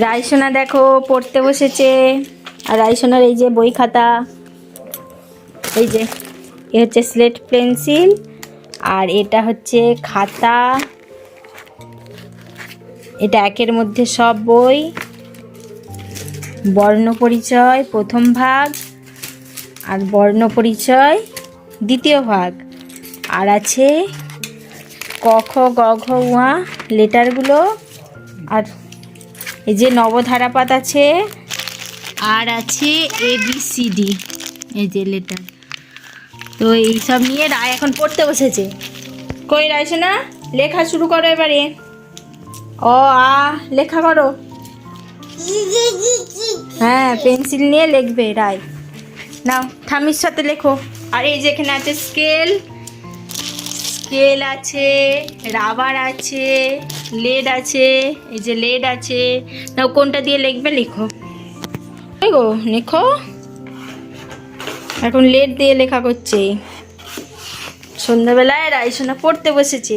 রায়সোনা দেখো, পড়তে বসেছে। আর রায়সোনার এই যে বই খাতা, এই যে, এ হচ্ছে স্লেট পেন্সিল, আর এটা হচ্ছে খাতা। এটা একের মধ্যে সব বই। বর্ণ পরিচয়, প্রথম ভাগ, আর বর্ণ পরিচয়, দ্বিতীয় ভাগ। আর আছে ক, খ, গ, ঘ উয়া লেটারগুলো। আর এই যে নবধারাপাত আছে। আর আছে এ বি সি ডি এই যে লেটার তো এইসব নিয়ে রায় এখন পড়তে বসেছে। কই রাইছে না লেখা শুরু করো এবারে। ও আ লেখা করো। হ্যাঁ পেন্সিল নিয়ে লিখবে রায়। নাও থামির সাথে লেখো। আর এই যে এখানে আছে স্কেল স্কেল আছে, রাবার আছে, লেড আছে, এই যে লেড আছে। না কোনটা দিয়ে লিখবে লিখো। গো, লেখো। এখন লেড দিয়ে লেখা করছে। সন্ধ্যাবেলায় রাইসোনা পড়তে বসেছে।